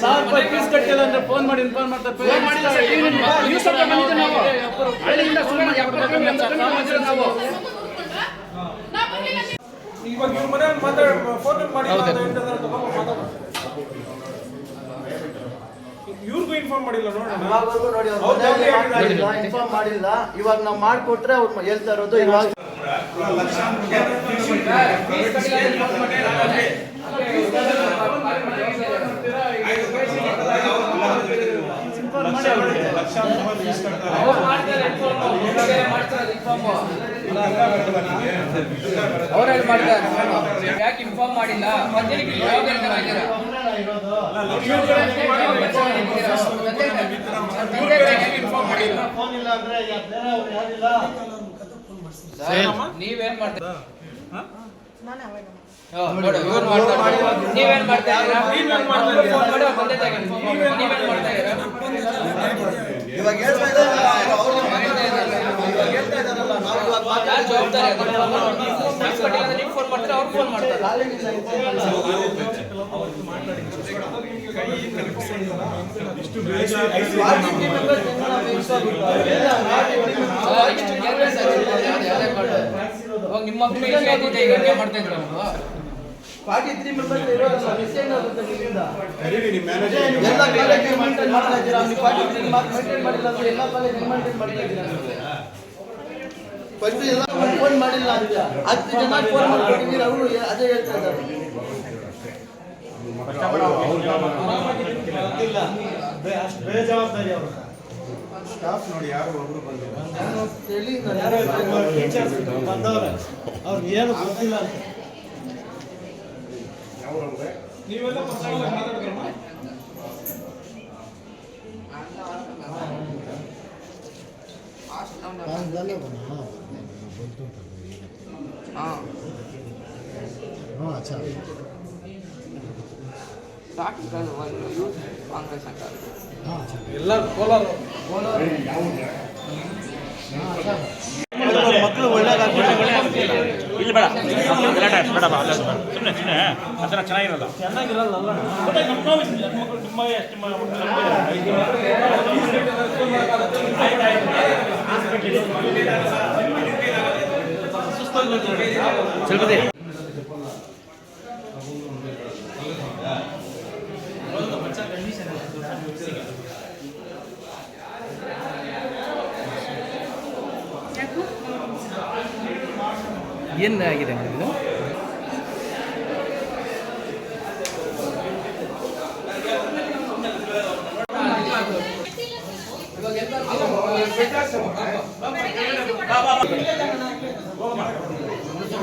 Sir fees ಕಟ್ಟಿಲ್ಲ ಅಂದ್ರೆ phone ಮಾಡಿ ಇನ್ಫಾರ್ಮ್ ಮಾಡ್ತಾರೆ ಇವಾಗ ಇವ್ರ ಮನೆ ಮಾತಾಡ ಫೋನ್ ಮಾಡಿ ಇವ್ರಿಗೂ ಇನ್ಫಾರ್ಮ್ ಮಾಡಿಲ್ಲ ನೋಡೋಣ. ನೋಡಿ ಇನ್ಫಾರ್ಮ್ ಮಾಡಿಲ್ಲ. ಇವಾಗ ನಾವು ಮಾಡಿಕೊಟ್ರೆ ಅವ್ರು ಹೇಳ್ತಾ ಇರೋದು ಇವಾಗ ಅವ್ರಲ್ಲಿ ಮಾಡ್ತಾರೆ ಯಾಕೆ ಇನ್ಫಾರ್ಮ್ ಮಾಡಿಲ್ಲ ಮಧ್ಯಾಹ್ನಕ್ಕೆ ಗಂಟೆ ಮಾಡಿದ್ದೀರಾ? ನೀವೇನ್ ಮಾಡ್ತಾ ನೀವೇನ್ ಮಾಡ್ತಾ ಇದ್ದೀರಾ? ಇವಾಗ ಹೇಳ್ತಾ ಹೇಳ್ತಾ ನಾವು ಇವಾಗ ಯಾರ್ ಜವಾಬ್ದಾರಿ ನೀವು ಫೋನ್ ಮಾಡ್ತಾರೆ ಅವ್ರು ಫೋನ್ ಮಾಡ್ತಾರೆ ನಿಮ್ಮ ಮಕ್ಕಳು ಈಗ ಮಾಡ್ತಾ ಇದ್ರು ಪಾರ್ಟಿ ತ್ರೀ ಮೆಂಬರ್ಸ್ ಇರೋದಲ್ಲ ಮಿಸ್ ಆಗುತ್ತೆ ನಿಮ್ಮಿಂದ ಎಲ್ಲ ಕಾಲೇಜ್ ಮೇಂಟೈನ್ ಮಾಡ್ತಾ ಇದ್ದೀರಾ ನೀವು ಪಾರ್ಟಿ ತ್ರೀ ಮೇಂಟೈನ್ ಮಾಡಿಲ್ಲ ಎಲ್ಲ ಕಾಲೇಜ್ ಮೇಂಟೈನ್ ಮಾಡ್ತಾ ಇದ್ದೀರಾ ಫಸ್ಟ್ ಎಲ್ಲ ಫೋನ್ ಮಾಡಿಲ್ಲ ಅಂತ. ಹತ್ತು ಜನ ಫೋನ್ ಮಾಡ್ಕೊಂಡಿದ್ದೀರಾ ಅವರು ಅದೇ ಹೇಳ್ತಾ ಇದ್ದಾರೆ. ಸ್ಟಾಫ್ ನೋಡಿ ಯಾರು ಒಬ್ರು ಬಂದಿಲ್ಲ. ಬಂದವ್ರೆ. ಅವ್ರಿಗೆ ಏನು ಗೊತ್ತಿಲ್ಲ ನೀವೆಲ್ಲ ಒಂದು ಯೂತ್ ಎಲ್ಲ ಕೋಲಾರ ಮಕ್ಕಳು ಇಲ್ಲಿ ಬೇಡ ಗಲಾಟೆ ಬೇಡ ಬೇಡ ಸುಮ್ಮನೆ ಸುಮ್ಮನೆ ಅದನ್ನ ಚೆನ್ನಾಗಿರಲ್ಲ ಚೆನ್ನಾಗಿರಲ್ಲ ಮತ್ತೆ ನಮ್ಮ ನೋವು ಇದೆ, ನಮ್ಮ ಮಕ್ಕಳು ನಿಮ್ಮ ಎಷ್ಟು ಮ-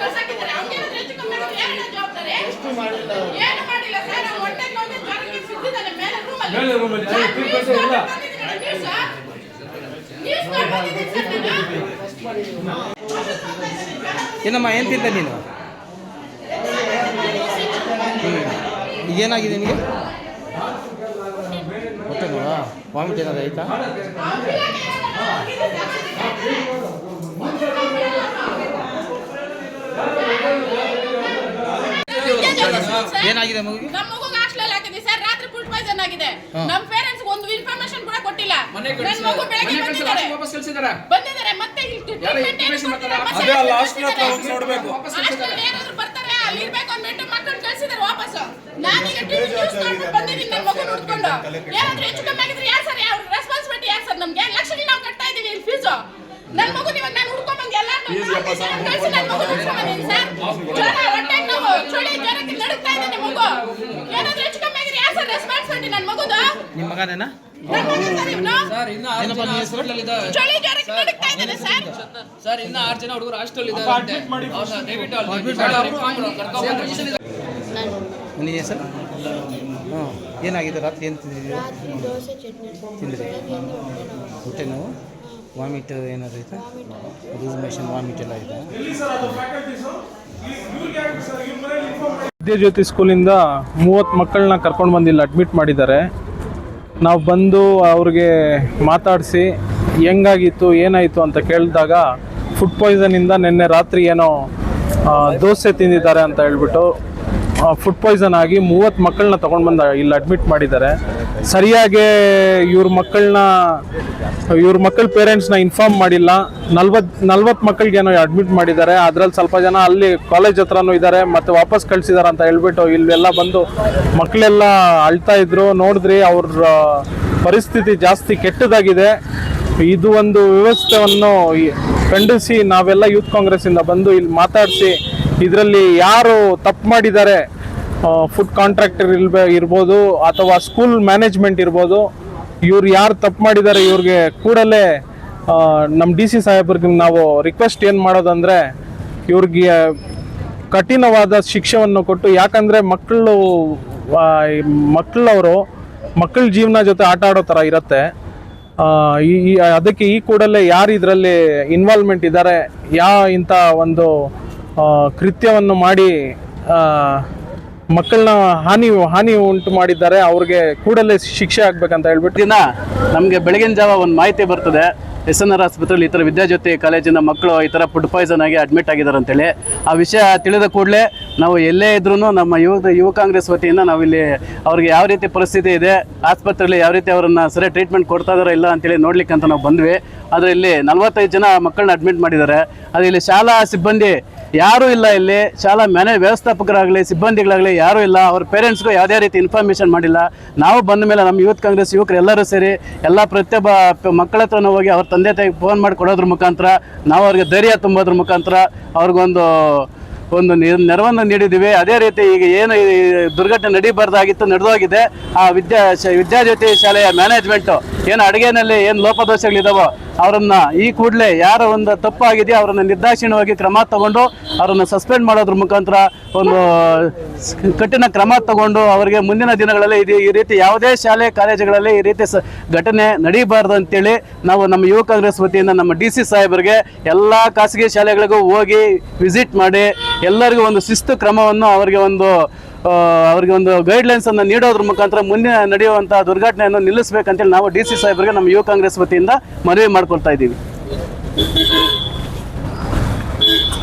ತಿಂದೆ ಮೇಲೆ ಕಳ್ಸೇ ಇಲ್ಲ. ಏನಮ್ಮ ಏನ್ ತಿಂತ ನೀನು? ಏನಾಗಿದೆ ಈಗೇನಾಗಿದೆ ನಿನಗೆ? ಹೊಟ್ಟೆ ನೋವಾ? ವಾಮಿಟ್ ಏನಾದ್ರು ಆಯ್ತಾ? ಏನಾಗಿದೆ? ಮಗುಗೆ ನಮ್ಮ ಮಗುಗೆ ಹಾಸ್ಟೆಲ್ ಹಾಕಿದ್ವಿ ಸರ್. ರಾತ್ರಿ ಫುಡ್ ಪಾಯ್ಸನ್ ಆಗಿದೆ. ನಮ್ಮ ಪೇರೆಂಟ್ಸ್ ಒಂದು ಇನ್ಫಾರ್ಮೇಶನ್ ಕೂಡ ಕೊಟ್ಟಿಲ್ಲ. ನನ್ನ ಮಗು ಬೆಳಗ್ಗೆ ಬಂದಿದ್ದಾರೆ. ವಾಪಸ್ ಕಳ್ಸಿದಾರ ಬಂದಿದ್ದಾರೆ. ಮತ್ತೆ ಇಲ್ಲಿ ಟ್ರೀಟ್ಮೆಂಟ್ ಅದೇ ಲಾಸ್ಟ್ ಹಾಸ್ಟೆಲ್ ಹತ್ರ ಹೋಗಿ ನೋಡ್ಬೇಕು. ಹಾಸ್ಟೆಲ್ ಏನಾದ್ರು ಬರ್ತಾರೆ? ಅಲ್ಲಿ ಇರ್ಬೇಕು ಅಂದ್ಬಿಟ್ಟು ಮಕ್ಕಳು ಕಳ್ಸಿ ಕಳ್ಸಿದಾರೆ ವಾಪಸ್. ನಾನೀಗ ಟಿವಿ ನ್ಯೂಸ್ ಮಾಡ್ಕೊಂಡು ಬಂದಿದ್ದೀನಿ ನನ್ನ ಮಗು ನೋಡ್ಕೊಂಡು. ಏನಾದ್ರೂ ಹೆಚ್ಚು ಕಮ್ಮಿ ಆಗಿದ್ರೆ ಯಾರು ಸರ್? ಯಾವ ರೆಸ್ಪಾನ್ಸಿಬಿಲಿಟಿ ಯಾರು ಸರ್ ನಮ್ಗೆ? ಲಕ್ಷ ನಾವು ಕಟ್ತಾ ಇದ್ದೀವಿ ಇಲ್ಲಿ ಫೀಸು ನನ್ನ ಮಗು ನೀವು ನಾನು ಹುಡ್ಕೊಂಡ್ ಬಂದು ಎಲ್ಲ ಕಳ್ಸಿ ನನ್ನ ಮಗು ಹುಡ್ಕೊಂಡ್ ಬಂದಿದ್ದೀನಿ ಸರ್ ಹೊಟ್ಟೆ ನೋವು ಚಳಿ ಜ್ವರಕ್ಕೆ ನಡುಗ್ತಾ ಇದ್ದಾನೆ ಮಗು ಏನಾದ್ರೂ ಹೆಚ್ಚು ಕಮ್ಮಿ ಆಗಿದ್ರೆ ಯಾರು ಸರ್ ರೆಸ್ಪಾನ್ಸಿಬಿಲಿಟಿ ನನ್ನ ಮಗುದು? ನಿಮ್ಮ ಮಗನೇನಾ? ನನ್ನ ಮಗ ಸರ್ ಇವ್ನು? ಸರ್ ಇನ್ನ ಆರು ಜನ ಹಾಸ್ಪಿಟಲ್ ಇದ್ದಾರೆ? ಚಳಿ ಜ್ವರಕ್ಕೆ ನಡುಗ್ತಾ ಇದ್ದಾನೆ ಸರ್. ಸರ್ ಇನ್ನ ಆರು ಜನ ಹುಡುಗರು ಹಾಸ್ಟೆಲ್ ಇದ್ದಾರೆ ಅವ್ರನ್ನ ದಯವಿಟ್ಟು ಅಲ್ಲಿ ಕರ್ಕೊಂಡ್ಬಂದು ನಿನ್ನ ಹೆಸರು? ಹ್ಞೂ ಏನಾಗಿದೆ ರಾತ್ರಿ? ಏನು ತಿಂದಿದ್ದೀರಿ? ರಾತ್ರಿ ದೋಸೆ ಚಟ್ನಿ. ತಿಂದ್ರಿ? ಹೊಟ್ಟೆ ನೋವು? ಹೊಟ್ಟೆ ನೋವು ವಾಮಿಟ್ ಏನಾದ್ರು ಆಯ್ತಾ? ಲೂಸ್ ಮೋಷನ್ ವಾಮಿಟ್ ಎಲ್ಲ ಆಯ್ತಾ? ವಿದ್ಯಾಜ್ಯೋತಿ ಸ್ಕೂಲಿಂದ ಮೂವತ್ತು ಮಕ್ಕಳನ್ನ ಕರ್ಕೊಂಡು ಬಂದಿಲ್ಲ ಅಡ್ಮಿಟ್ ಮಾಡಿದ್ದಾರೆ. ನಾವು ಬಂದು ಅವ್ರಿಗೆ ಮಾತಾಡಿಸಿ, ಹೆಂಗಾಗಿತ್ತು, ಏನಾಯಿತು ಅಂತ ಕೇಳಿದಾಗ ಫುಡ್ ಪಾಯ್ಸನಿಂದ ನಿನ್ನೆ ರಾತ್ರಿ ಏನೋ ದೋಸೆ ತಿಂದಿದ್ದಾರೆ ಅಂತ ಹೇಳ್ಬಿಟ್ಟು ಫುಡ್ ಪಾಯ್ಸನ್ ಆಗಿ ಮೂವತ್ತು ಮಕ್ಕಳನ್ನ ತೊಗೊಂಡು ಬಂದ, ಇಲ್ಲಿ ಅಡ್ಮಿಟ್ ಮಾಡಿದ್ದಾರೆ. ಸರಿಯಾಗಿ ಇವ್ರ ಮಕ್ಕಳನ್ನ ಇವ್ರ ಮಕ್ಕಳ ಪೇರೆಂಟ್ಸ್ನ ಇನ್ಫಾರ್ಮ್ ಮಾಡಿಲ್ಲ. ನಲ್ವತ್ತು ನಲ್ವತ್ತು ಮಕ್ಕಳಿಗೇನೋ ಅಡ್ಮಿಟ್ ಮಾಡಿದ್ದಾರೆ. ಅದರಲ್ಲಿ ಸ್ವಲ್ಪ ಜನ ಅಲ್ಲಿ ಕಾಲೇಜ್ ಹತ್ರನೂ ಇದ್ದಾರೆ, ಮತ್ತು ವಾಪಸ್ ಕಳಿಸಿದ್ದಾರೆ ಅಂತ ಹೇಳ್ಬಿಟ್ಟು ಇಲ್ಲೆಲ್ಲ ಬಂದು ಮಕ್ಕಳೆಲ್ಲ ಅಳ್ತಾ ಇದ್ರು. ನೋಡಿದ್ರಿ ಅವ್ರ ಪರಿಸ್ಥಿತಿ ಜಾಸ್ತಿ ಕೆಟ್ಟದಾಗಿದೆ. ಇದು ಒಂದು ವ್ಯವಸ್ಥೆಯನ್ನು ಖಂಡಿಸಿ ನಾವೆಲ್ಲ ಯೂತ್ ಕಾಂಗ್ರೆಸ್ಸಿಂದ ಬಂದು ಇಲ್ಲಿ ಮಾತಾಡಿಸಿ ಇದರಲ್ಲಿ ಯಾರು ತಪ್ಪು ಮಾಡಿದ್ದಾರೆ ಫುಡ್ ಕಾಂಟ್ರಾಕ್ಟರ್ ಇಲ್ಬೇ, ಇರ್ಬೋದು ಅಥವಾ ಸ್ಕೂಲ್ ಮ್ಯಾನೇಜ್ಮೆಂಟ್ ಇರ್ಬೋದು, ಇವ್ರು ಯಾರು ತಪ್ಪು ಮಾಡಿದ್ದಾರೆ ಇವ್ರಿಗೆ ಕೂಡಲೇ ನಮ್ಮ ಡಿ ಸಿ ಸಾಹೇಬ್ರಿಗೆ ನಾವು ರಿಕ್ವೆಸ್ಟ್ ಏನು ಮಾಡೋದಂದರೆ, ಇವ್ರಿಗೆ ಕಠಿಣವಾದ ಶಿಕ್ಷೆಯನ್ನು ಕೊಟ್ಟು, ಯಾಕಂದರೆ ಮಕ್ಕಳು ಮಕ್ಕಳವರು ಮಕ್ಕಳ ಜೀವನ ಜೊತೆ ಆಟ ಆಡೋ ಥರ ಇರುತ್ತೆ. ಈ ಅದಕ್ಕೆ ಈ ಕೂಡಲೇ ಯಾರು ಇದರಲ್ಲಿ ಇನ್ವಾಲ್ವ್ಮೆಂಟ್ ಇದ್ದಾರೆ, ಯಾ ಇಂಥ ಒಂದು ಕೃತ್ಯವನ್ನು ಮಾಡಿ ಮಕ್ಕಳನ್ನ ಹಾನಿ ಹಾನಿ ಉಂಟು ಮಾಡಿದ್ದಾರೆ, ಅವ್ರಿಗೆ ಕೂಡಲೇ ಶಿಕ್ಷೆ ಆಗ್ಬೇಕಂತ ಹೇಳ್ಬಿಟ್ಟು. ದಿನ ನಮಗೆ ಬೆಳಗಿನ ಜಾವ ಒಂದು ಮಾಹಿತಿ ಬರ್ತದೆ. ಎಸ್ ಎನ್ ಆರ್ ಆಸ್ಪತ್ರೆಯಲ್ಲಿ ಈ ಥರ ವಿದ್ಯಾಜ್ಯೋತಿ ಕಾಲೇಜಿನ ಮಕ್ಕಳು ಈ ಥರ ಫುಡ್ ಪಾಯ್ಸನ್ ಆಗಿ ಅಡ್ಮಿಟ್ ಆಗಿದ್ದಾರೆ ಅಂತೇಳಿ ಆ ವಿಷಯ ತಿಳಿದ ಕೂಡಲೇ ನಾವು ಎಲ್ಲೇ ಇದ್ರೂ ನಮ್ಮ ಯುವ ಯುವ ಕಾಂಗ್ರೆಸ್ ವತಿಯಿಂದ ನಾವು ಇಲ್ಲಿ ಅವ್ರಿಗೆ ಯಾವ ರೀತಿ ಪರಿಸ್ಥಿತಿ ಇದೆ, ಆಸ್ಪತ್ರೆಯಲ್ಲಿ ಯಾವ ರೀತಿ ಅವರನ್ನು ಸರಿ ಟ್ರೀಟ್ಮೆಂಟ್ ಕೊಡ್ತಾ ಇದಾರೋ ಇಲ್ಲ ಅಂತೇಳಿ ನೋಡ್ಲಿಕ್ಕೆ ಅಂತ ನಾವು ಬಂದ್ವಿ. ಆದರೆ ಇಲ್ಲಿ ನಲವತ್ತೈದು ಜನ ಮಕ್ಕಳನ್ನ ಅಡ್ಮಿಟ್ ಮಾಡಿದ್ದಾರೆ. ಆದರೆ ಇಲ್ಲಿ ಶಾಲಾ ಸಿಬ್ಬಂದಿ ಯಾರೂ ಇಲ್ಲ ಇಲ್ಲಿ. ಶಾಲಾ ಮ್ಯಾನೇಜ್ ವ್ಯವಸ್ಥಾಪಕರಾಗಲಿ, ಸಿಬ್ಬಂದಿಗಳಾಗಲಿ ಯಾರೂ ಇಲ್ಲ. ಅವ್ರ ಪೇರೆಂಟ್ಸ್ಗೂ ಯಾವುದೇ ರೀತಿ ಇನ್ಫಾರ್ಮೇಷನ್ ಮಾಡಿಲ್ಲ. ನಾವು ಬಂದ ಮೇಲೆ ನಮ್ಮ ಯೂತ್ ಕಾಂಗ್ರೆಸ್ ಯುವಕರು ಎಲ್ಲರೂ ಸೇರಿ ಎಲ್ಲ ಪ್ರತಿಯೊಬ್ಬ ಮಕ್ಕಳ ಹತ್ರನೂ ಹೋಗಿ ಅವ್ರ ತಂದೆ ತಾಯಿಗೆ ಫೋನ್ ಮಾಡಿ ಕೊಡೋದ್ರ ಮುಖಾಂತರ ನಾವು ಅವ್ರಿಗೆ ಧೈರ್ಯ ತುಂಬೋದ್ರ ಮುಖಾಂತರ ಅವ್ರಿಗೊಂದು ಒಂದು ನೆರವನ್ನು ನೀಡಿದ್ದೀವಿ. ಅದೇ ರೀತಿ ಈಗ ಏನು ಈ ದುರ್ಘಟನೆ ನಡೀಬಾರ್ದಾಗಿತ್ತು, ನಡೆದೋಗಿದೆ. ಆ ವಿದ್ಯಾ ವಿದ್ಯಾಜ್ಯೋತಿ ಶಾಲೆಯ ಮ್ಯಾನೇಜ್ಮೆಂಟು ಏನು ಅಡುಗೆನಲ್ಲಿ ಏನು ಲೋಪದೋಷಗಳಿದಾವೋ ಅವರನ್ನ ಈ ಕೂಡಲೇ ಯಾರ ಒಂದು ತಪ್ಪಾಗಿದೆಯೋ ಅವರನ್ನು ನಿರ್ದಾಕ್ಷಿಣ್ಯವಾಗಿ ಕ್ರಮ ತಗೊಂಡು ಅವರನ್ನು ಸಸ್ಪೆಂಡ್ ಮಾಡೋದ್ರ ಮುಖಾಂತರ ಒಂದು ಕಠಿಣ ಕ್ರಮ ತಗೊಂಡು ಅವರಿಗೆ ಮುಂದಿನ ದಿನಗಳಲ್ಲಿ ಇದು ಈ ರೀತಿ ಯಾವುದೇ ಶಾಲೆ, ಕಾಲೇಜುಗಳಲ್ಲಿ ಈ ರೀತಿ ಘಟನೆ ನಡೀಬಾರ್ದು ಅಂತೇಳಿ ನಾವು ನಮ್ಮ ಯುವ ಕಾಂಗ್ರೆಸ್ ವತಿಯಿಂದ ನಮ್ಮ ಡಿ ಸಿ ಸಾಹೇಬರಿಗೆ ಎಲ್ಲ ಖಾಸಗಿ ಶಾಲೆಗಳಿಗೂ ಹೋಗಿ ವಿಸಿಟ್ ಮಾಡಿ ಎಲ್ಲರಿಗೂ ಒಂದು ಶಿಸ್ತು ಕ್ರಮವನ್ನು ಅವರಿಗೆ ಒಂದು ಅವರಿಗೆ ಒಂದು ಗೈಡ್ಲೈನ್ಸ್ ಅನ್ನು ನೀಡೋದ್ರ ಮುಖಾಂತರ ಮುಂದೆ ನಡೆಯುವಂತಹ ದುರ್ಘಟನೆಯನ್ನು ನಿಲ್ಲಿಸಬೇಕಂತೇಳಿ ನಾವು ಡಿ ಸಿ ಸಾಹೇಬರಿಗೆ ನಮ್ಮ ಯುವ ಕಾಂಗ್ರೆಸ್ ವತಿಯಿಂದ ಮನವಿ ಮಾಡ್ಕೊಳ್ತಾ ಇದ್ದೀವಿ.